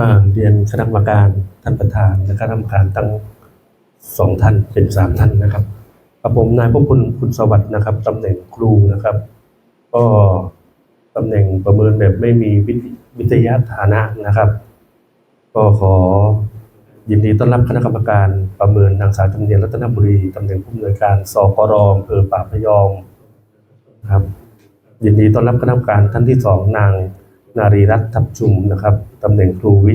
อ่าเรียนคณะกรรมการท่านประธานและคณะกรรมการตั้งสองท่านเป็นสามท่านนะครับกับผมนายพวกคุณคุณสวัสดิ์นะครับตำแหน่งครูนะครับ ก็ตำแหน่งประเมินแบบไม่มีวิทยาฐานะนะครับ ก็ขอยินดีต้อนรับคณะกรรมการประเมินนางสาวจำเนียนรัตนบุรีตำแหน่งผู้อำนวยการสกรอำเภอป่าพยอมนะครับ ยินดีต้อนรับคณะกรรมการท่านที่สองนางนารีรัตน์ทับชุมนะครับตำแหน่งครูวิ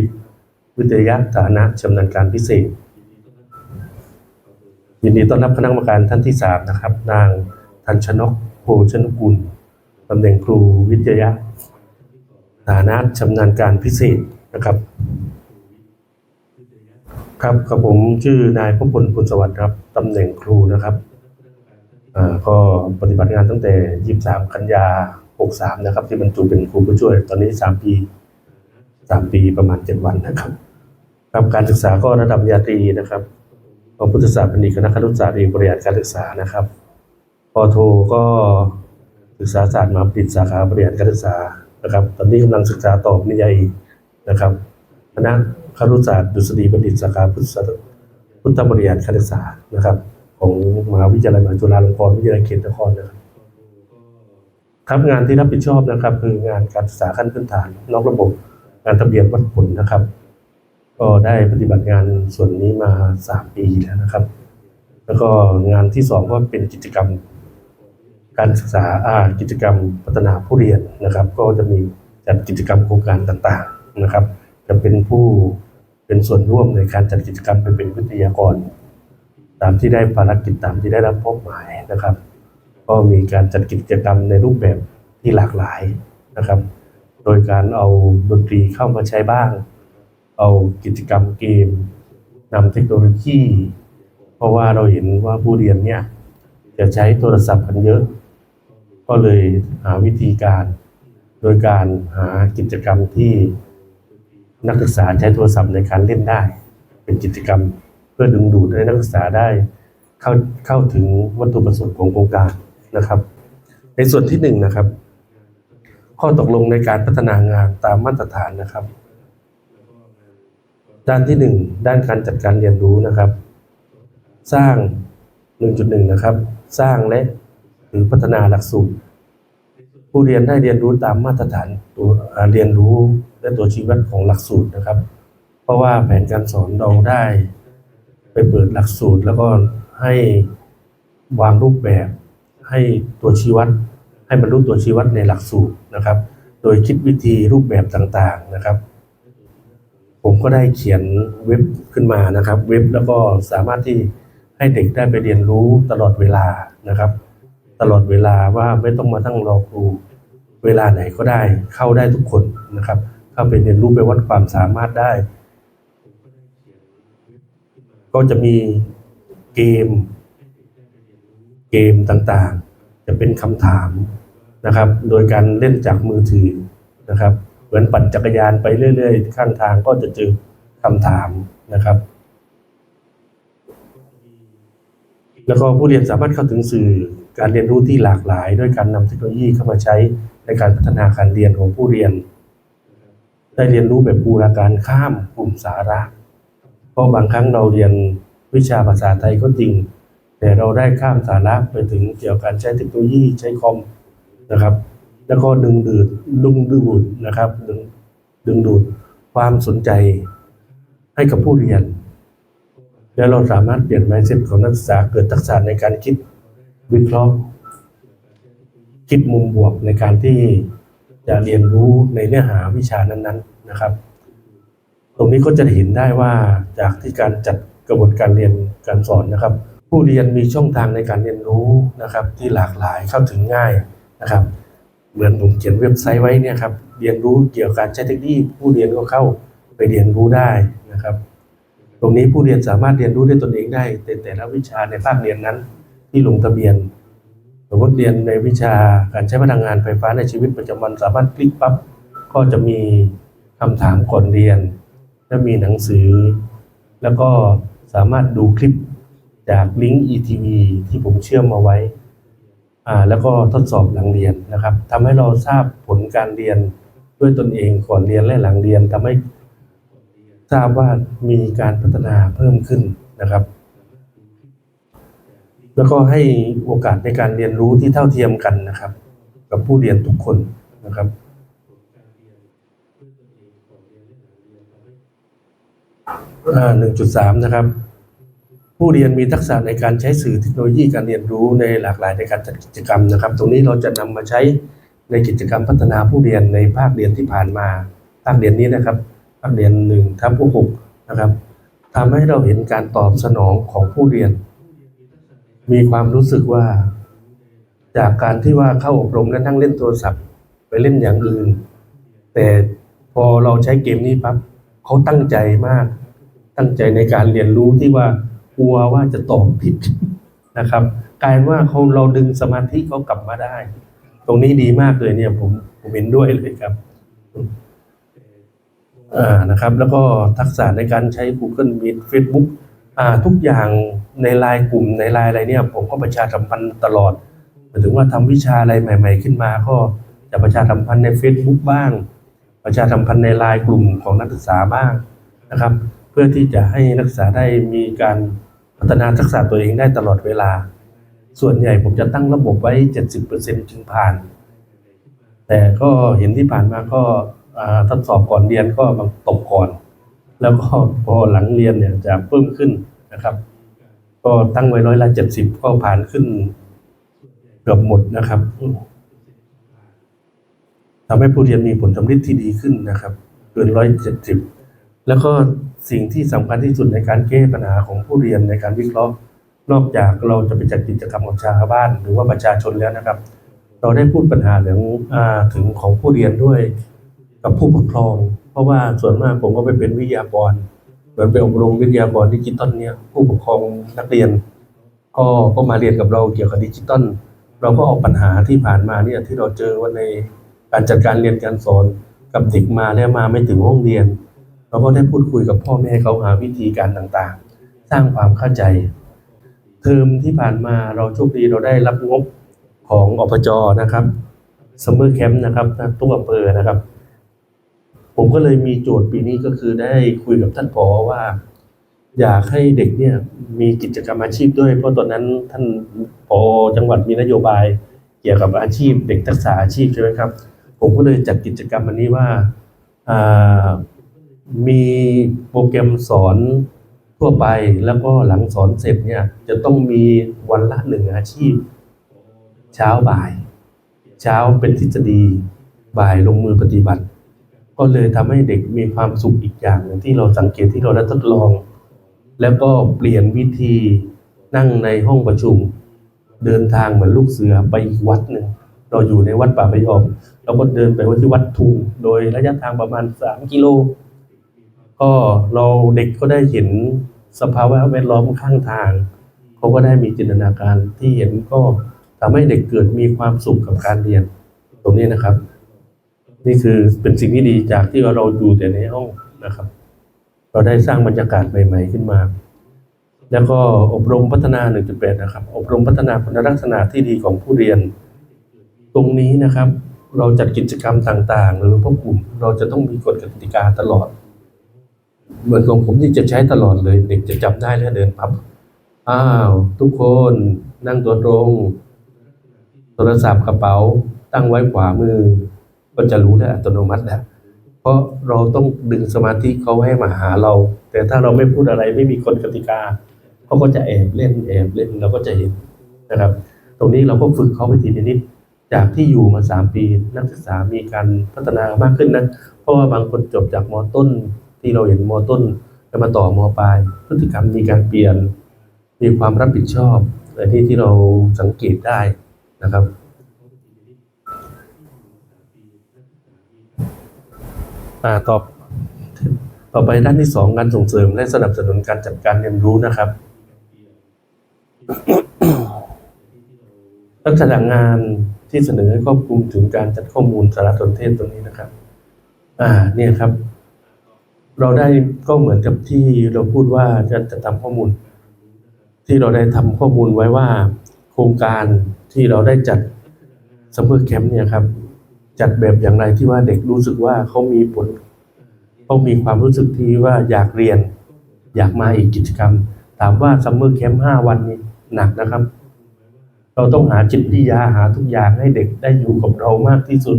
วิทยาฐานะชำนาญการพิเศษ ยินดีต้อนรับคณะกรรมการท่านที่สามนะครับ นางทันชนกโพชนกุลตำแหน่งครูวิทยาฐานะชำนาญการพิเศษนะครับ ครับกับผมชื่อนายพพลปุณสวัสดิ์ครับตำแหน่งครูนะครับอ่าก็ปฏิบัติงานตั้งแต่ 23 กันยา 63 นะครับ ที่บรรจุเป็นครูผู้ช่วย ตอนนี้ 3 ปี 3ปีประมาณ7วันนะครับครับการศึกษาก็ระดับปริญาตรีนะครับพอพุทธศาสตร์บัณฑิตคณะครุศาสตร์เอกบริหารการศึกษานะครับปอโทก็ศึกษาศาสตร์มหาบัณฑิตสาขาบริหารการศึกษานะครับ ตอนนี้กำลังศึกษาต่อปริญญาเอกนะครับคณะครุศาสตร์ดุษฎีบัณฑิตสาขาพุทธศาสตร์พุทธบริหารการศึกษานะครับ ของมหาวิทยาลัยมหาจุฬาลงกรณ์วิทยาลัยเขตนครนะครับครับงานที่รับผิดชอบนะครับ คืองานการศึกษาขั้นพื้นฐานนอกระบบ งานทะเบียนวัดผลนะครับ ก็ได้ปฏิบัติงานส่วนนี้มาสามปีแล้วนะครับ แล้วก็งานที่สองก็เป็นกิจกรรม การศึกษาอ่ากิจกรรมพัฒนาผู้เรียนนะครับ ก็จะมีจัดกิจกรรมโครงการต่างๆนะครับ จะเป็นผู้เป็นส่วนร่วมในการจัดกิจกรรมไปเป็นวิทยากร ตามที่ได้ภารกิจตามที่ได้รับมอบหมายนะครับ ก็มีการจัดกิจกรรมในรูปแบบที่หลากหลายนะครับ โดยการเอาดนตรีเข้ามาใช้บ้าง เอากิจกรรมเกมนำเทคโนโลยี เพราะว่าเราเห็นว่าผู้เรียนเนี่ยจะใช้โทรศัพท์กันเยอะ ก็เลยหาวิธีการ โดยการหากิจกรรมที่นักศึกษาใช้โทรศัพท์ในการเล่นได้ เป็นกิจกรรมเพื่อดึงดูดให้นักศึกษาได้เข้าเข้าถึงวัตถุประสงค์ของโครงการนะครับ ในส่วนที่หนึ่งนะครับ ข้อตกลงในการพัฒนางานตามมาตรฐานนะครับ ด้านที่หนึ่งด้านการจัดการเรียนรู้นะครับ สร้าง 1.1 นะครับ สร้างและหรือพัฒนาหลักสูตร ผู้เรียนได้เรียนรู้ตามมาตรฐานตัวเรียนรู้และตัวชีวัดของหลักสูตรนะครับ เพราะว่าแผนการสอนเราได้ไปเปิดหลักสูตรแล้วก็ให้วางรูปแบบให้ตัวชีวัด ให้บรรลุตัวชี้วัดในหลักสูตรนะครับ โดยคิดวิธีรูปแบบต่างๆนะครับ ผมก็ได้เขียนเว็บขึ้นมานะครับ เว็บแล้วก็สามารถที่ให้เด็กได้ไปเรียนรู้ตลอดเวลานะครับ ตลอดเวลาว่าไม่ต้องมาตั้งรอครูเวลาไหนก็ได้เข้าได้ทุกคนนะครับ เข้าไปเรียนรู้ไปวัดความสามารถได้ ก็จะมีเกม เกมต่างๆ จะเป็นคำถาม นะครับ โดยการเล่นจากมือถือนะครับ เหมือนปั่นจักรยานไปเรื่อยๆ ข้างทางก็จะเจอคำถามนะครับ แล้วก็ผู้เรียนสามารถเข้าถึงสื่อการเรียนรู้ที่หลากหลาย ด้วยการนำเทคโนโลยีเข้ามาใช้ในการพัฒนาการเรียนของผู้เรียน ได้เรียนรู้แบบบูรณาการข้ามกลุ่มสาระ เพราะบางครั้งเราเรียนวิชาภาษาไทยก็จริง แต่เราได้ข้ามสาระไปถึงเกี่ยวกับการใช้เทคโนโลยีใช้คอม นะครับ แล้วก็ดึงดูดดึงดูดนะครับ ดึงดึงดูดความสนใจให้กับผู้เรียน แล้วเราสามารถเปลี่ยน mindset ของนักศึกษาเกิดทักษะในการคิดวิเคราะห์ คิดมุมบวกในการที่จะเรียนรู้ในเนื้อหาวิชานั้น ๆนะครับ ตรงนี้ก็จะเห็นได้ว่าจากที่การจัดกระบวนการเรียนการสอนนะครับ ผู้เรียนมีช่องทางในการเรียนรู้นะครับ ที่หลากหลายเข้าถึงง่าย นะครับ เหมือนผมเขียนเว็บไซต์ไว้เนี่ยครับเรียนรู้เกี่ยวกับการใช้เทคโนโลยีผู้เรียนก็เข้าไปเรียนรู้ได้นะครับ ตรงนี้ผู้เรียนสามารถเรียนรู้ด้วยตนเองได้แต่แต่ละวิชาในภาคเรียนนั้น ที่ลงทะเบียนสมมติเรียนในวิชาการใช้พลังงานไฟฟ้าในชีวิตประจำวันสามารถคลิกปั๊บก็จะมีคำถามก่อนเรียน และมีหนังสือ แล้วก็สามารถดูคลิปจากลิงก์ ETV ที่ผมเชื่อมมาไว้ แล้วก็ทดสอบหลังเรียนนะครับทำให้เราทราบผลการเรียนด้วยตนเองก่อนเรียนและหลังเรียนทำให้ทราบว่ามีการพัฒนาเพิ่มขึ้นนะครับ แล้วก็ให้โอกาสในการเรียนรู้ที่เท่าเทียมกันนะครับ กับผู้เรียนทุกคนนะครับหนึ่งจุดสามนะครับ ผู้เรียนมีทักษะในการใช้สื่อเทคโนโลยีการเรียนรู้ในหลากหลายในการจัดกิจกรรมนะครับ ตรงนี้เราจะนำมาใช้ในกิจกรรมพัฒนาผู้เรียนในภาคเรียนที่ผ่านมาภาคเรียนนี้นะครับภาคเรียนหนึ่งทับหกนะครับทำให้เราเห็นการตอบสนองของผู้เรียน มีความรู้สึกว่า จากการที่ว่าเข้าอบรมและนั่งเล่นโทรศัพท์ ไปเล่นอย่างอื่น แต่พอเราใช้เกมนี้ปั๊บเขาตั้งใจมาก ตั้งใจในการเรียนรู้ที่ว่า กลัวว่าจะตอบผิดนะครับกลายว่าเขาเราดึงสมาธิเขากลับมาได้ ตรงนี้ดีมากเลยเนี่ยผมผมเห็นด้วยเลยครับอ่านะครับ แล้วก็ทักษะในการใช้ Google Meet Facebook อ่าทุกอย่างในไลน์กลุ่มในไลน์อะไรเนี่ย ผมก็ประชาสัมพันธ์ตลอดหมายถึงว่าทำวิชาอะไรใหม่ ๆ ขึ้นมา ก็จะประชาสัมพันธ์ใน Facebook บ้าง ประชาสัมพันธ์ในไลน์กลุ่มของนักศึกษาบ้างนะครับ เพื่อที่จะให้นักศึกษาได้มีการพัฒนาทักษะตัวเองได้ตลอดเวลา ส่วนใหญ่ผมจะตั้งระบบไว้ 70%จึงผ่าน แต่ก็เห็นที่ผ่านมาก็ทดสอบก่อนเรียนก็บางตกก่อน แล้วก็พอหลังเรียนเนี่ยจะเพิ่มขึ้นนะครับ ก็ตั้งไว้ร้อยละเจ็ดสิบก็ผ่านขึ้นเกือบหมดนะครับทำให้ผู้เรียนมีผลสำลิดที่ดีขึ้นนะครับเกินร้อยเจ็ดสิบแล้วก็ สิ่งที่สำคัญที่สุดในการแก้ปัญหาของผู้เรียนในการวิเคราะห์ นอกจากเราจะไปจัดกิจกรรมกับชาวบ้าน หรือว่าประชาชนแล้วนะครับ เราได้พูดปัญหาเรื่องถึงของผู้เรียนด้วยกับผู้ปกครอง เพราะว่าส่วนมากผมก็ไปเป็นวิทยากรเหมือนไปอบรมวิทยากรดิจิตอลเนี่ยผู้ปกครองนักเรียน ก็ก็มาเรียนกับเราเกี่ยวกับดิจิตอลเราก็เอาปัญหาที่ผ่านมาเนี่ยที่เราเจอว่าในการจัดการเรียนการสอนกับเด็กมาแล้วมาไม่ถึงห้องเรียน เราก็ได้พูดคุยกับพ่อแม่เขาหาวิธีการต่างๆ สร้างความเข้าใจ เทอมที่ผ่านมาเราโชคดีเราได้รับงบของอปจนะครับซัมเมอร์แคมป์นะครับทุกอำเภอนะครับ ผมก็เลยมีโจทย์ปีนี้ก็คือได้คุยกับท่านผอว่า อยากให้เด็กเนี่ยมีกิจกรรมอาชีพด้วย เพราะตอนนั้นท่านผอจังหวัดมีนโยบาย เกี่ยวกับอาชีพ เด็กทักษะอาชีพใช่ไหมครับ ผมก็เลยจัดกิจกรรมอันนี้ว่าอ่า มีโปรแกรมสอนทั่วไปแล้วก็หลังสอนเสร็จเนี่ยจะต้องมีวันละหนึ่งอาชีพ เช้าบ่าย เช้าเป็นทฤษฎีบ่ายลงมือปฏิบัติ ก็เลยทำให้เด็กมีความสุขอีกอย่างหนึ่งที่เราสังเกตที่เราได้ทดลอง แล้วก็เปลี่ยนวิธีนั่งในห้องประชุม เดินทางเหมือนลูกเสือไปอีกวัดหนึ่งเราอยู่ในวัดป่าพยอมเราก็เดินไปที่วัดทุงโดยระยะทางประมาณสามกิโล ก็เราเด็กก็ได้เห็นสภาวะแวดล้อมข้างทาง เขาก็ได้มีจินตนาการที่เห็นก็ทำให้เด็กเกิดมีความสุขกับการเรียน ตรงนี้นะครับ นี่คือเป็นสิ่งที่ดีจากที่เราอยู่แต่ในห้องนะครับ เราได้สร้างบรรยากาศใหม่ ๆ ขึ้นมา แล้วก็อบรมพัฒนา 1.8 นะครับ อบรมพัฒนาคุณลักษณะที่ดีของผู้เรียน ตรงนี้นะครับ เราจัดกิจกรรมต่างๆ หรือพวกกลุ่ม เราจะต้องมีกฎกติกาตลอด เหมือนของผมที่จะใช้ตลอดเลย เด็กจะจำได้แล้วเดินพับ อ้าว ทุกคนนั่งตัวตรง โทรศัพท์กระเป๋า ตั้งไว้ขวามือ ก็จะรู้แล้วอัตโนมัติแล้วเพราะเราต้องดึงสมาธิเขาให้มาหาเรา แต่ถ้าเราไม่พูดอะไรไม่มีกฎกติกาเขาก็จะแอบเล่นแอบเล่นเราก็จะเห็นนะครับ ตรงนี้เราก็ฝึกเขาไปทีนิดจากที่อยู่มาสามปี นักศึกษามีการพัฒนามากขึ้นนะเพราะว่าบางคนจบจากมต้น ที่เราเห็นมต้นแล้วมาต่อมปลาย พฤติกรรมมีการเปลี่ยน มีความรับผิดชอบอันนี้ที่เราสังเกตได้นะครับอ่าตอบต่อไปด้านที่สองการส่งเสริมและสนับสนุนการจัดการเรียนรู้นะครับ ลักษณะงานที่เสนอให้ครอบคลุมถึงการจัดข้อมูลสารสนเทศตรงนี้นะครับ อ่า เนี่ยครับ เราได้ก็เหมือนกับที่เราพูดว่าจะจะทำข้อมูล ที่เราได้ทำข้อมูลไว้ว่า โครงการที่เราได้จัดซัมเมอร์แคมป์เนี่ยครับ จัดแบบอย่างไรที่ว่าเด็กรู้สึกว่าเขามีผลเขามีความรู้สึกที่ว่าอยากเรียน อยากมาอีกกิจกรรม ถามว่าซัมเมอร์แคมป์ห้าวันนี้หนักนะครับ เราต้องหาจิตวิทยาหาทุกอย่างให้เด็กได้อยู่กับเรามากที่สุด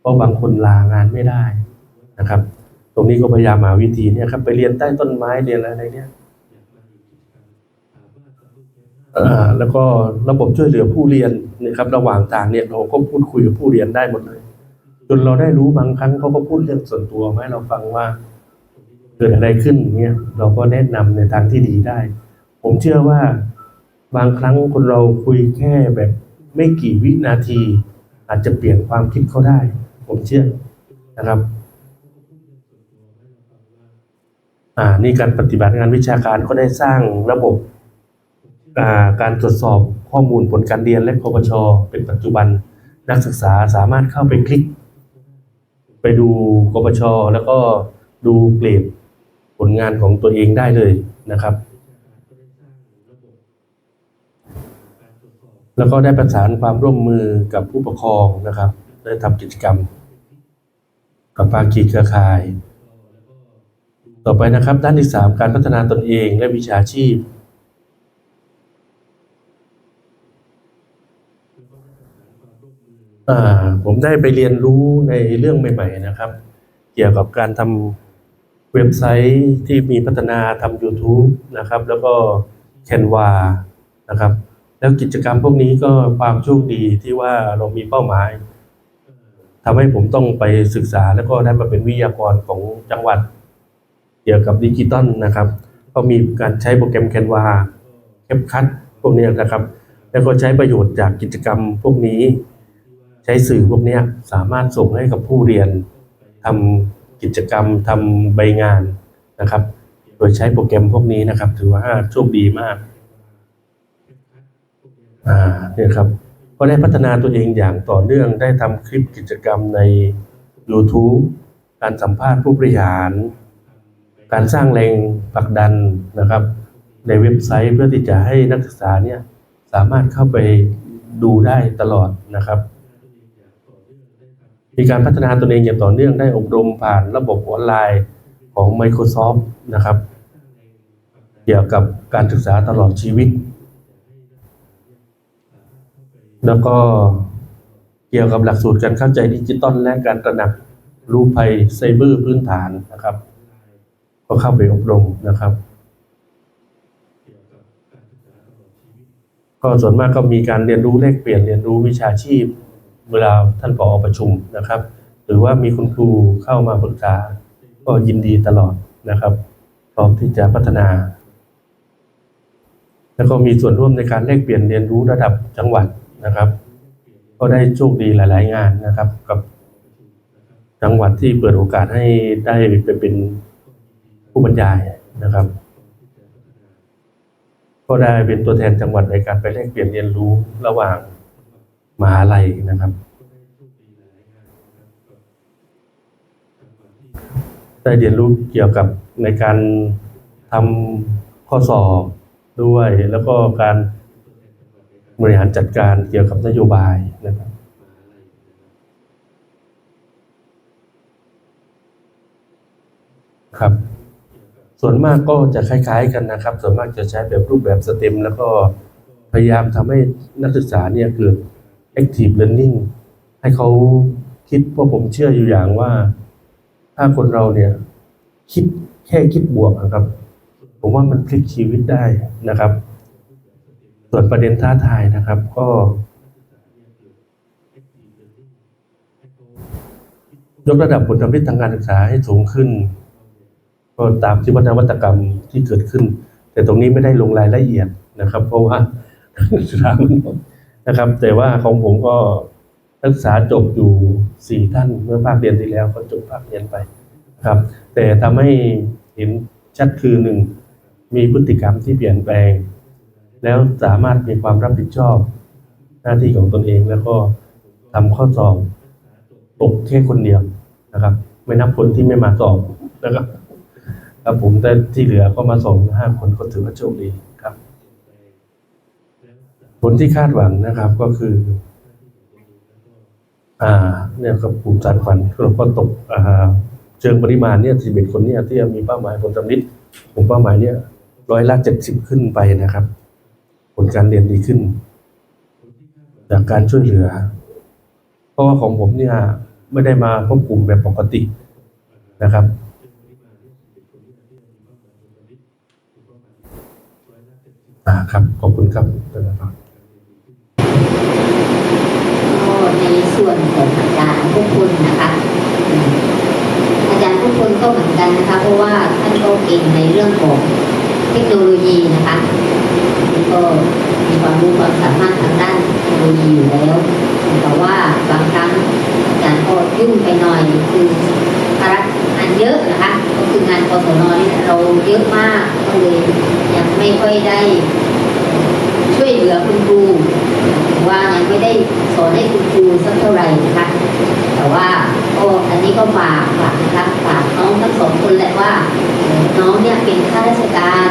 เพราะบางคนลางานไม่ได้นะครับ ตรงนี้ก็พยายามหาวิธีเนี่ยครับ ไปเรียนใต้ต้นไม้เรียนอะไรเนี่ยแล้วก็ระบบช่วยเหลือผู้เรียนนะครับระหว่างทางเนี่ยเราก็พูดคุยกับผู้เรียนได้หมดเลย จนเราได้รู้บางครั้งเขาก็พูดเรื่องส่วนตัวมาให้เราฟังว่าเกิดอะไรขึ้นเนี่ยเราก็แนะนำในทางที่ดีได้ ผมเชื่อว่าบางครั้งคนเราคุยแค่แบบไม่กี่วินาที อาจจะเปลี่ยนความคิดเขาได้ ผมเชื่อนะครับ อ่านี่การปฏิบัติงานวิชาการก็ได้สร้างระบบอ่าการตรวจสอบข้อมูลผลการเรียนและปปชเป็นปัจจุบันนักศึกษาสามารถเข้าไปคลิก ไปดูกปชแล้วก็ดูเกรดผลงานของตัวเองได้เลยนะครับ แล้วก็ได้ประสานความร่วมมือกับผู้ปกครองนะครับ ได้ทำกิจกรรม กับภาคีเครือข่าย ต่อไปนะครับ ด้านที่สามการพัฒนาตนเองและวิชาชีพ ผมได้ไปเรียนรู้ในเรื่องใหม่ ๆ นะครับ เกี่ยวกับการทำเว็บไซต์ที่มีพัฒนาทำ YouTube นะครับ แล้วก็ Canva นะครับ แล้วกิจกรรมพวกนี้ก็ความโชคดีที่ว่าเรามีเป้าหมายทำให้ผมต้องไปศึกษาแล้วก็ได้มาเป็นวิทยากรของจังหวัด เกี่ยวกับดิจิตอลนะครับ ก็มีการใช้โปรแกรม Canva แคปคัทพวกนี้นะครับ แล้วก็ใช้ประโยชน์จากกิจกรรมพวกนี้ ใช้สื่อพวกนี้สามารถส่งให้กับผู้เรียนทำกิจกรรมทำใบงานนะครับ โดยใช้โปรแกรมพวกนี้นะครับ ถือว่าโชคดีมากอ่าเนี่ยครับก็ได้พัฒนาตัวเองอย่างต่อเนื่องได้ทำคลิปกิจกรรมใน YouTube การสัมภาษณ์ผู้บริหาร การสร้างแรงผลักดันนะครับ ในเว็บไซต์เพื่อที่จะให้นักศึกษาเนี่ยสามารถเข้าไปดูได้ตลอดนะครับ มีการพัฒนาตนเองอย่างต่อเนื่องได้อบรมผ่านระบบออนไลน์ของ Microsoft นะครับ เกี่ยวกับการศึกษาตลอดชีวิต แล้วก็เกี่ยวกับหลักสูตรการเข้าใจดิจิตอลและการตระหนักรู้ภัยไซเบอร์พื้นฐานนะครับ ก็เข้าไปอบรมนะครับ ก็ส่วนมากก็มีการเรียนรู้แลกเปลี่ยนเรียนรู้วิชาชีพ เวลาท่านผอประชุมนะครับ หรือว่ามีคุณครูเข้ามาปรึกษา ก็ยินดีตลอดนะครับ พร้อมที่จะพัฒนา แล้วก็มีส่วนร่วมในการแลกเปลี่ยนเรียนรู้ระดับจังหวัดนะครับ ก็ได้โชคดีหลาย ๆ งานนะครับ กับจังหวัดที่เปิดโอกาสให้ได้ไปเป็น ผู้บรรยายนะครับ ก็ได้เป็นตัวแทนจังหวัดในการไปแลกเปลี่ยนเรียนรู้ระหว่างมหาลัยนะครับ ได้เรียนรู้เกี่ยวกับในการทำข้อสอบด้วย แล้วก็การบริหารจัดการเกี่ยวกับนโยบายนะครับครับ ส่วนมากก็จะคล้าย ๆ กันนะครับ ส่วนมากจะใช้แบบรูปแบบสเต็ม แล้วก็พยายามทำให้นักศึกษาเนี่ยเกิด active learning ให้เขาคิดเพราะผมเชื่ออยู่อย่างว่า ถ้าคนเราเนี่ย คิดแค่คิดบวกนะครับ ผมว่ามันพลิกชีวิตได้นะครับ ส่วนประเด็นท้าทายนะครับ ก็ยกระดับผลผลิตทางการศึกษาให้สูงขึ้น ก็ตามที่วัฒนวัตกรรมที่เกิดขึ้น แต่ตรงนี้ไม่ได้ลงรายละเอียดนะครับ เพราะว่านะครับ แต่ว่าของผมก็นักศึกษาจบอยู่สี่ท่านเมื่อภาคเรียนที่แล้วก็จบภาคเรียนไปครับ แต่ทำให้เห็นชัดคือหนึ่งมีพฤติกรรมที่เปลี่ยนแปลง แล้วสามารถมีความรับผิดชอบ หน้าที่ของตนเองแล้วก็ทำข้อสอบตกแค่คนเดียวนะครับ ไม่นับคนที่ไม่มาสอบนะครับ ครับผมแต่ที่เหลือก็มาส่งห้าคนก็ถือว่าโชคดีครับ ผลที่คาดหวังนะครับก็คือ อ่า เนี่ยครับภูมิสารฝันเราก็ตกอ่าเชิงปริมาณเนี่ยสิบเอ็ดคนเนี่ยที่มีเป้าหมายผลสำลิดผมเป้าหมายเนี่ยร้อยละเจ็ดสิบขึ้นไปนะครับ ผลการเรียนดีขึ้น จากการช่วยเหลือ เพราะว่าของผมเนี่ยไม่ได้มาพบกลุ่มแบบปกตินะครับ อ่าครับ ขอบคุณครับท่านประธานก็ในส่วนของอาจารย์ทุกคนนะคะอาจารย์ทุกคนก็เหมือนกันนะคะ เพราะว่าท่านก็เก่งในเรื่องของเทคโนโลยีนะคะก็มีความรู้ความสามารถทางด้านเทคโนโลยีอยู่แล้ว แต่ว่าบางครั้งอาจารย์ก็ยุ่งไปหน่อยคือภาระงานเยอะนะคะ ก็คืองานกศนนี่เราเยอะมากก็เลยยังไม่ค่อยได้ ช่วยเหลือคุณครูว่ายังไม่ได้สอนให้คุณครูสักเท่าไหร่นะคะแต่ว่าก็อันนี้ก็ฝากฝากนะคะฝากน้องทั้งสองคนแหละว่า น้องเนี่ยเป็นข้าราชการ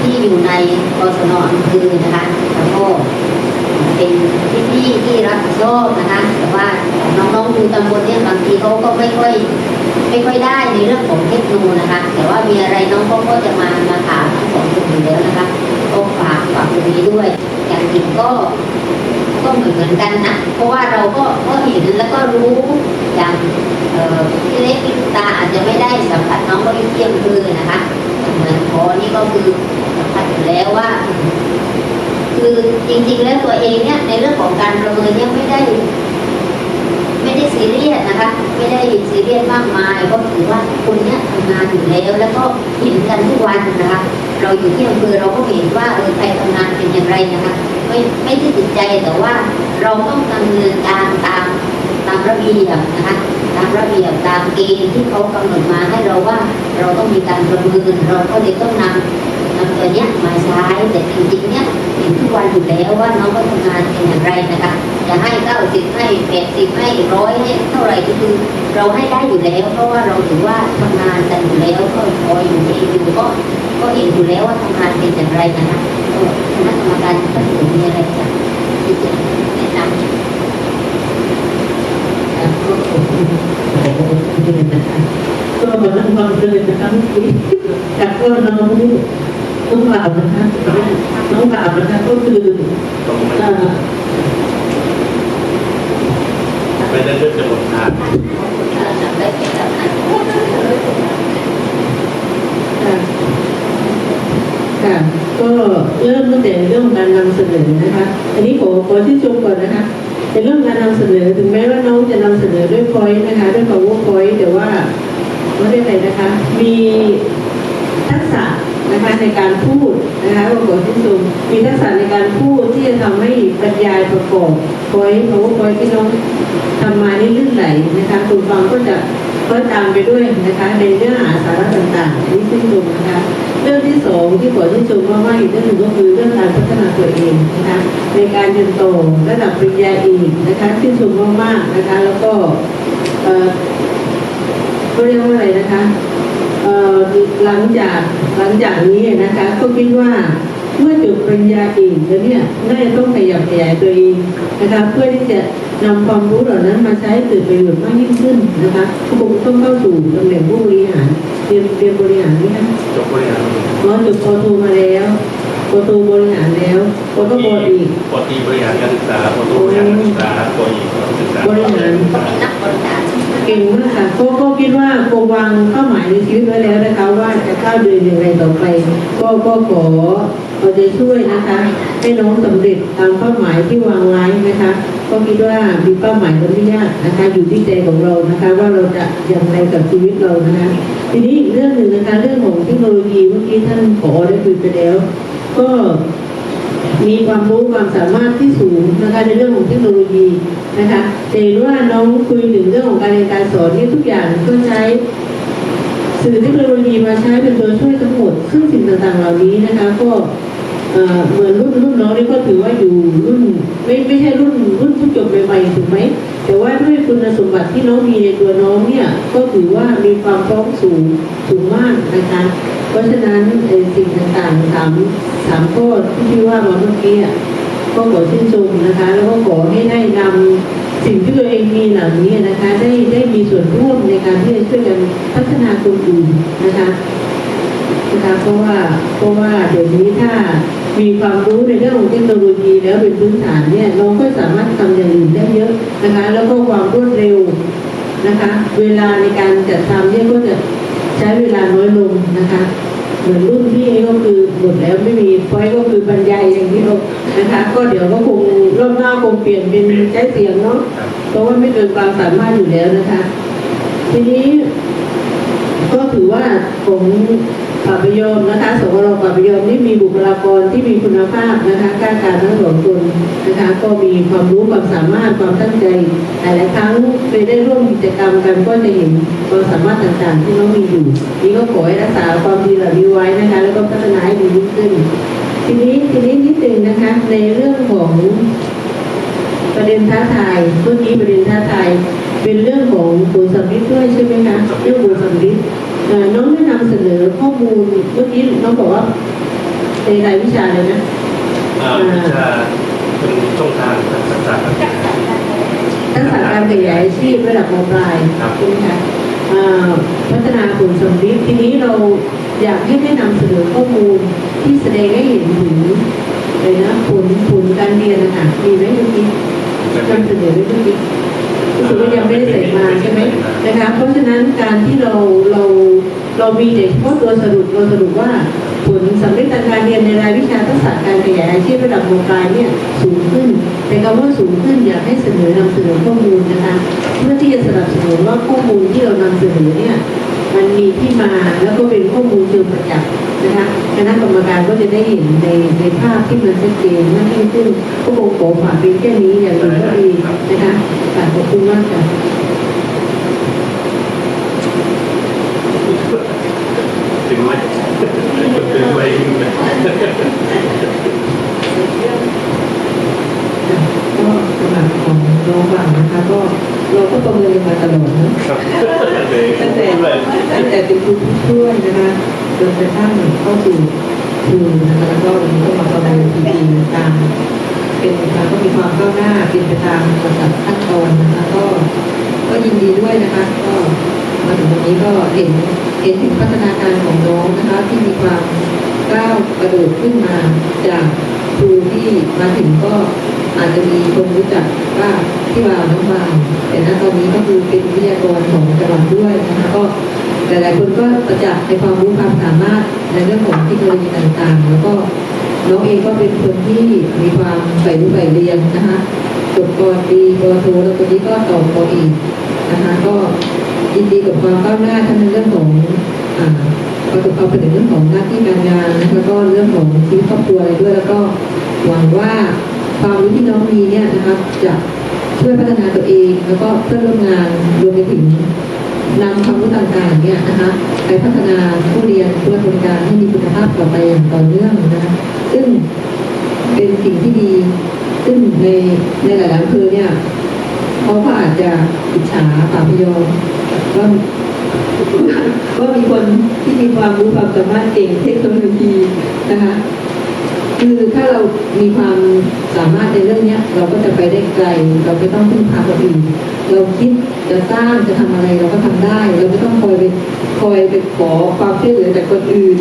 ที่อยู่ในกศนอำเภอนะคะแล้วก็เป็นพี่พี่ๆที่รับผิดชอบนะคะแต่ว่าน้องๆดูตำบลเนี่ยบางทีเขาก็ไม่ค่อย ไม่ค่อยได้ในเรื่องของเทคโนโลยีนะคะ แต่ว่ามีอะไรน้องก็จะมามาถามทั้งสองคนอยู่แล้วนะคะก็ฝากฝากตรงนี้ด้วย อย่างอื่นก็ก็เหมือนเหมือนกันนะ เพราะว่าเราก็ก็เห็นแล้วก็รู้อย่างเออพี่เล็กพี่ตาอาจจะไม่ได้สัมผัสน้องก็ยู่เที่อำเภอนะคะเหมือนพอนี่ก็คือสัมผัสอยู่แล้วว่า คือจริงๆแล้วตัวเองเนี่ยในเรื่องของการประเมินเนี่ยไม่ได้ ซีเรียสนะคะ ไม่ได้ซีเรียสมากมายก็ถือว่าคนเนี้ยทำงานอยู่แล้ว แล้วก็เห็นกันทุกวันนะคะ เราอยู่ที่อำเภอเราก็เห็นว่าเออใครทำงานเป็นอย่างไรนะคะไม่ไม่ได้ติดใจแต่ว่าเราต้องดำเนินการตามตามระเบียบนะคะตามระเบียบตามเกณฑ์ที่เขากำหนดมาให้เราว่าเราต้องมีการประเมินเราก็เลยต้องนำ ตัวเนี้ยมาใช้แต่จริงๆเนี่ยเห็นทุกวันอยู่แล้วว่าน้องก็ทำงานเป็นอย่างไรนะคะจะให้เก้าสิบให้แปดสิบให้ร้อยให้เท่าไหร่ก็คือเราให้ได้อยู่แล้ว เพราะว่าเราถือว่าทำงานกันอยู่แล้วก็พออยู่เองอยู่ก็ก็เห็นอยู่แล้วว่าทำงานเป็นอย่างไรนะคะคณะกรรมการท่านอื่นมีอะไรจะที่จะแนะนำอ่ก็ขอบคุณก็มาทำความเจริญนะคะเมื่อกี้จากก็น้องนี่ น้องบ่าวนะคะน้องบ่าวนะคะก็คือเอ่อไม่ได้เลือกจะหมดทางได้แก่ท่านค่ะค่ะก็เริ่มตั้งแต่เรื่องการนำเสนอนะคะ อันนี้ขอขอที่ชมก่อนนะคะในเรื่องการนำเสนอถึงแม้ว่าน้องจะนำเสนอด้วยพอยต์นะคะ ด้วย power point แต่ว่าไม่ได้ไรนะคะ มีทักษะ นะคะในการพูดนะคะก็ขอที่ชมมีทักษะในการพูดที่จะทำให้บรรยายประกอบ point power point ที่น้องทำมานี่ลื่นไหลนะคะคุณฟังก็จะก็ตามไปด้วยนะคะในเนื้อหาสาระต่างๆนี่ชื่นชมนะคะเรื่องที่สองที่ขอที่ชมมากๆอีกเรื่องหนึ่งก็คือเรื่องการพัฒนาตัวเองนะคะในการเรียนโตระดับปริญญาเอกนะคะที่ชมมากๆนะคะแล้วก็เอ่อเขาเรียกว่าอะไรนะคะ หลังจากหลังจากนี้นะคะก็คิดว่าเมื่อจบปริญญาเอกแล้วเนี่ยน่าจะต้องขยับขยายตัวเองนะคะเพื่อที่จะนำความรู้เหล่านั้นมาใช้เกิดประโยชน์มากยิ่งขึ้นนะคะก็คงต้องเข้าสู่ตำแหน่งผู้บริหารเรียนเรียนบริหารไหมคะจบบริหารร้อยจุดปอโทมาแล้วปอโทบริหารแล้วปอโทบอีกปตีบริหารการศึกษาปตบริหารการศึกษาปอีการศึกษาบริหารก็มีนักบริการ เก่งมากค่ะก็ก็คิดว่าโกวางเป้าหมายในชีวิตไว้แล้วนะคะ ว่าจะก้าวเดินอย่างไรต่อไป ก็ก็ขอเอาใจช่วยนะคะให้น้องสำเร็จตามเป้าหมายที่วางไว้นะคะ ก็คิดว่ามีเป้าหมายก็ไม่ยากนะคะ อยู่ที่ใจของเรานะคะ ว่าเราจะอย่างไรกับชีวิตเรานะคะ ทีนี้อีกเรื่องหนึ่งนะคะเรื่องของเทคโนโลยีเมื่อกี้ท่านผอได้คุยไปแล้ว ก็ มีความรู้ความสามารถที่สูงนะคะในเรื่องของเทคโนโลยีนะคะแต่เห็นว่าน้องคุยถึงเรื่องของการเรียนการสอนนี่ทุกอย่างก็ใช้สื่อเทคโนโลยีมาใช้เป็นตัวช่วยทั้งหมด ซึ่งสิ่งต่างๆเหล่านี้นะคะก็เหมือนรุ่นรุ่นน้องนี่ก็ถือว่าอยู่รุ่นไม่ไม่ใช่รุ่นรุ่นที่จบใหม่ๆถูกไหมแต่ว่าด้วยคุณสมบัติที่น้องมีในตัวน้องเนี่ยก็ถือว่ามีความพร้อมสูงสูงมากนะคะ เพราะฉะนั้นสิ่งต่างๆสามสามข้อที่พี่ว่ามาเมื่อกี้ก็ขอชื่นชมนะคะ แล้วก็ขอให้ได้นำสิ่งที่ตัวเองมีเหล่านี้นะคะ ได้ได้มีส่วนร่วมในการที่จะช่วยกันพัฒนาคนอื่นนะคะนะคะเพราะว่าเพราะว่าเดี๋ยวนี้ถ้ามีความรู้ในเรื่องของเทคโนโลยีแล้วเป็นพื้นฐานเนี่ยเราก็สามารถทำอย่างอื่นได้เยอะนะคะ แล้วก็ความรวดเร็วนะคะ เวลาในการจัดทำเนี่ยก็จะ ใช้เวลาน้อยลงนะคะเหมือนรุ่นพี่ก็คือหมดแล้วไม่มีพอยก็คือบรรยายอย่างที่เรานะคะ ก็เดี๋ยวก็คงรอบหน้าคงเปลี่ยนเป็นใช้เสียงเนาะเพราะว่าไม่เกินความสามารถอยู่แล้วนะคะ ทีนี้ก็ถือว่าผม ปราบปโยมนะคะสวรปราบปโยมนี่มีบุคลากรที่มีคุณภาพนะคะกล้าการทั้งสองคนนะคะก็มีความรู้ความสามารถความตั้งใจหลายๆครั้งเคยได้ร่วมกิจกรรมกันก็จะเห็นความสามารถต่างๆ ที่น้องมีอยู่นี่ก็ขอให้รักษาความดีเหล่านี้ไว้นะคะแล้วก็พัฒนาให้ดียิ่งขึ้น ทีนี้ทีนี้นิดนึงนะคะในเรื่องของประเด็นท้าทายเมื่อกี้ประเด็นท้าทายเป็นเรื่องของบุญสำลิดด้วยใช่ไหมคะเรื่องบุญสำลิดเอ่อ น้องได้นำเสนอข้อมูลเมื่อกี้น้องบอกว่าในรายวิชาเลยนะวิชาเป็นช่องทางทางศึกษาครับทักษะการขยายอาชีพระดับมปลายครับใช่ไหมคะพัฒนาบุญสำลิทีนี้เราอยากให้ได้นำเสนอข้อมูลที่แสดงให้เห็นถึงเลยนะผลผลการเรียนนะคะมีไหมเมื่อกี้นำเสนอเรื่องนี้รู้สึกว่ายังไม่ได้ใส่มาใช่ไหมนะคะเพราะฉะนั้นการที่เราเรา เรามีแต่เฉพาะตัวสรุปเราสรุปว่าผลสำเร็จทางการเรียนในรายวิชาทักษะการขยายอาชีพระดับมปลายเนี่ยสูงขึ้นแต่คำว่าสูงขึ้นอยากให้เสนอนำเสนอข้อมูลนะคะเพื่อที่จะสนับสนุนว่าข้อมูลที่เรานำเสนอเนี่ยมันมีที่มาแล้วก็เป็นข้อมูลเชิงประจักษ์นะคะคณะกรรมการก็จะได้เห็นในในภาพที่มันชัดเจนมากยิ่งขึ้นก็คงขอฝากเป็นแค่นี้อย่างอื่นก็ดีนะคะฝากขอบคุณมากค่ะ ถึงไหมถึงไปก็สำหรับของน้องบังนะคะก็เราก็ประเมินมาตลอดนะตั้งแต่ตั้งแต่เป็นครูผู้ช่วยนะคะจนกระทั่งเข้าสู่ครูนะคะแล้วก็วันนี้ก็มาประเมินทีดีตามเป็นการก็มีความก้าวหน้าเป็นไปตามลำดับขั้นตอนนะคะก็ก็ยินดีด้วยนะคะ ก็มาถึงวันนี้ก็เห็น นถึงพัฒนาการของน้องนะคะที่มีความก้าวกระโดดขึ้นมาจากครูที่มาถึงก็อาจจะมีคนรู้จักว่าที่วาวน้องวาวแต่ณตอนนี้ก็คือเป็นวิทยากรของจังหวัดด้วยนะคะก็หลายๆคนก็ประจักษ์ในความรู้ความสามารถในเรื่องของเทคโนโลยีต่างๆ แล้วก็น้องเองก็เป็นคนที่มีความใฝ่รู้ใฝ่เรียนนะคะจบปอตรีปอโทแล้วตอนนี้ก็ต่อปออีกนะคะก็ ยินดีกับความก้าวหน้าทั้งในเรื่องของอ่าประสบความสำเร็จเรื่องของหน้าที่การงานนะคะแล้วก็เรื่องของชีวิตครอบครัวอะไรด้วย แล้วก็หวังว่าความรู้ที่น้องมีเนี่ยนะคะจะช่วยพัฒนาตัวเอง แล้วก็เพื่อนร่วมงานรวมไปถึงนำความรู้ต่างๆเนี่ยนะคะไปพัฒนาผู้เรียนผู้บริการให้มีคุณภาพต่อไปอย่างต่อเนื่องนะคะซึ่งเป็นสิ่งที่ดี ซึ่งในในหลายๆอำเภอเนี่ย เขาก็อาจจะอิจฉาปาพยอมว่าว่ามีคนที่มีความรู้ความสามารถเก่งเทคโนโลยีนะคะคือถ้าเรามีความสามารถในเรื่องเนี้ยเราก็จะไปได้ไกล เราไม่ต้องพึ่งพาคนอื่นเราคิดจะสร้างจะทำอะไรเราก็ทำได้ เราไม่ต้องคอยไปคอยไปขอความช่วยเหลือจากคนอื่น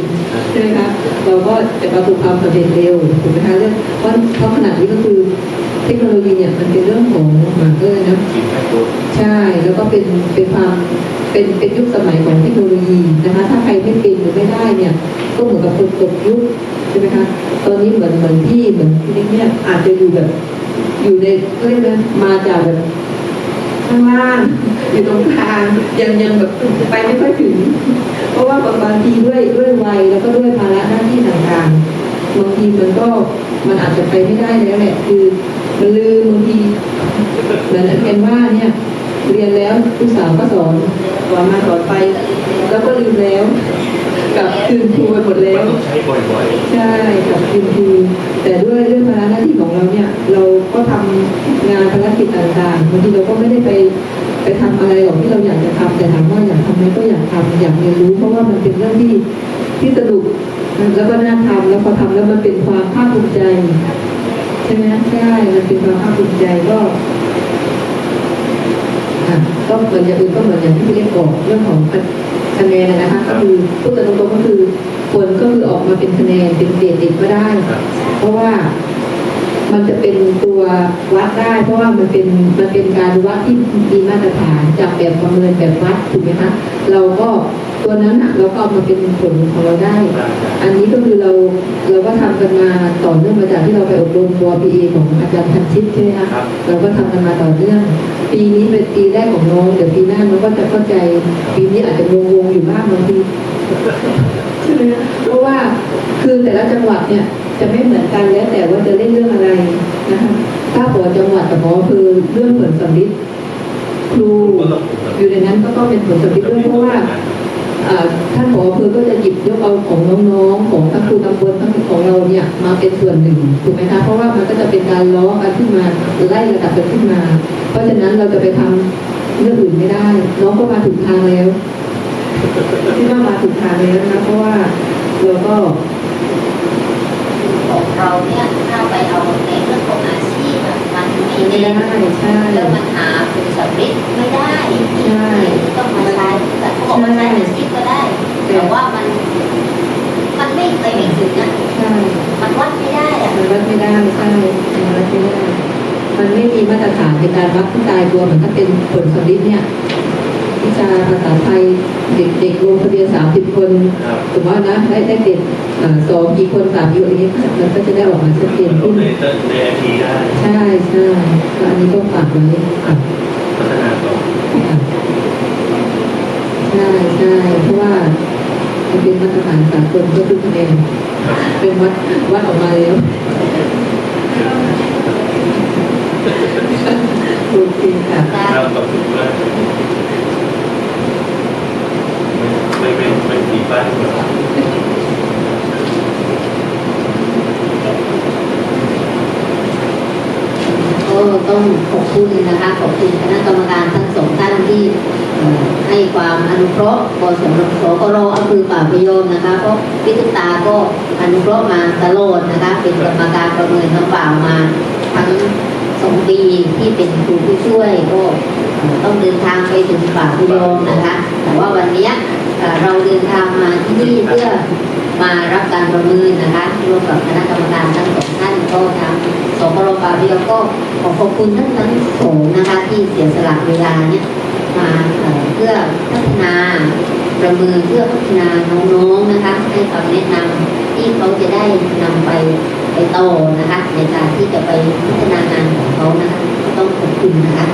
ใช่ไหมคะเราก็จะประสบความสำเร็จเร็วถูกไหมคะเรื่องเพราะเพราะขนาดนี้ก็คือ เทคโนโลยีเนี่ยมันเป็นเรื่องของหมาเกอร์นะกินแค่ตัวใช่แล้วก็เป็นเป็นความเป็นเป็นยุคสมัยของเทคโนโลยีนะคะ ถ้าใครไม่เป็นหรือไม่ได้เนี่ย ก็เหมือนกับคนตกยุคใช่ไหมคะตอนนี้เหมือนเหมือนพี่เหมือนพี่เล็กเนี่ยอาจจะอยู่แบบ อยู่ในเขาเรียกนะมาจากแบบข้างล่างอยู่ตรงกลางยังยังแบบไปไม่ค่อยถึง เพราะว่าบางบางทีด้วยด้วยวัยแล้วก็ด้วยภาระหน้าที่ต่างๆบางทีมันก็มันอาจจะไปไม่ได้แล้วแหละคือมัน ลืมบางทีเหมือนอาจารย์ว่าเนี่ยเรียนแล้วผู้สาวก็สอนสอนมาสอนไป แล้วก็ลืมแล้วกลับคืนครูไปหมดแล้วต้องใช้บ่อยใช่กลับคืนครูแต่ด้วยเรื่องภาระหน้าที่ของเราเนี่ย เราก็ทำงานภารกิจต่างๆบางทีเราก็ไม่ได้ไปไปทำอะไรหรอกที่เราอยากจะทำแต่ถามว่าอยากทำไหมก็อยากทำอยากเรียนรู้ เพราะว่ามันเป็นเรื่องที่ที่สนุกแล้วก็น่าทำแล้วพอทำแล้วมันเป็นความภาคภูมิใจ ใช่ไหมใช่มันเป็นความภาคภูมิใจก็อะก็เหมือนอย่างอื่นก็เหมือนอย่างที่พี่เล็กบอกเรื่องของคะแนนนะคะก็คือพูดกันตรงๆก็คือผลก็คือออกมาเป็นคะแนนเป็นเกรดเด็กก็ได้ครับเพราะว่ามันจะเป็นตัววัดได้ เพราะว่ามันเป็นมันเป็นการวัดที่มีมาตรฐานจากแบบประเมินแบบวัดถูกไหมคะเราก็ ตัวนั้นอะเราก็เอามาเป็นผลของเราได้ได้ครับอันนี้ก็คือเราเราก็ทำกันมาต่อเนื่องมาจากที่เราไปอบรมตัว PA ของอาจารย์พันชิตใช่ไหมคะครับเราก็ทำกันมาต่อเนื่องปีนี้เป็นปีแรกของน้องเดี๋ยวปีหน้าน้องก็จะเข้าใจปีนี้อาจจะงงๆอยู่บ้างบางทีใช่ไหมคะเพราะว่าคือแต่ละจังหวัดเนี่ยจะไม่เหมือนกันแล้วแต่ว่าจะเล่นเรื่องอะไรนะคะถ้าหัวจังหวัดกับหมอคือเรื่องผลสำลิดครูก็ต้องถูกครับอยู่ในนั้นก็ต้องเป็นผลสำลิดด้วยเพราะว่าอ่า ท่านผออำเภอก็จะหยิบยกเอาของน้องๆ ของทั้งครูตำบลทั้งของเราเนี่ยมาเป็นส่วนหนึ่งถูกไหมคะเพราะว่ามันก็จะเป็นการล้อกันขึ้นมาไล่ระดับกันขึ้นมา เพราะฉะนั้นเราจะไปทำเรื่องอื่นไม่ได้ น้องก็มาถูกทางแล้วที่ว่ามาถูกทางแล้วนะเพราะว่าเราก็ของเราเนี่ยถ้าไปเอาในเรื่องของอาชีพ อะมันไม่ไม่เน้ได้นใช่แล้วมันหาคุณสำริดไม่ได้ใช่ต้องมาใช้แต่เขาบอกว่าใช้อาชีพก็ได้แต่ว่ามัน มันไม่ไปไม่ถึงนะใช่มันวัดไม่ได้อะมันวัดไม่ได้ใช่มันวัดไม่ได้มันไม่มีมาตรฐานในการวัดผู้ตายตัวเหมือนถ้าเป็นผลสำลิดเนี่ย วิชาภาษาไทยเด็กๆลงทะเบียนสามสิบคนครับสมมติว่านะได้ได้เด็กเอ่อสองกี่คนสามกี่คนอย่างเงี้ยมันก็จะได้ออกมาชัดเจนลขึ้งนในในไอทีได้ใช่ใช่ก็อันนี้ก็ฝากไว้ค่ะพัฒนาต่อค่ะใช่ใช่เพราะว่ามันเป็นมาตรฐานสากลก็คือคะแนนเป็นวัดวัดออกมาแล้วโอเคค่ะครับขอบคุณมาก ไม่ไม่ไม่ตีบ้านครับก็ต้องขอบคุณนะคะขอบคุณคณะกรรมการทั้งสองท่านที่ให้ความอนุเคราะห์กสมสกรอำเภอป่าพยอมนะคะเพราะพิทุตาก็อนุเคราะห์มาตลอดนะคะเป็นกรรมการประเมินน้ำเปล่ามาทั้งสองปีที่เป็นครูผู้ช่วยก็ต้องเดินทางไปถึงป่าพยอมนะคะ แต่ว่าวันนี้ เราเดินทางมาที่นี่เพื่อมารับการประเมินนะคะร่วมกับคณะกรรมการทั้งสองท่านก็ทางสกรปาเบียวก็ขอขอบคุณท่านทั้งสองนะคะที่เสียสละเวลาเนี่ยมาเพื่อพัฒนาประเมินเพื่อพัฒนาน้องๆนะคะให้คำแนะนำที่เขาจะได้นำไปไปโตนะคะในการที่จะไปพัฒนางานของเขานะคะต้องขอบคุณนะคะ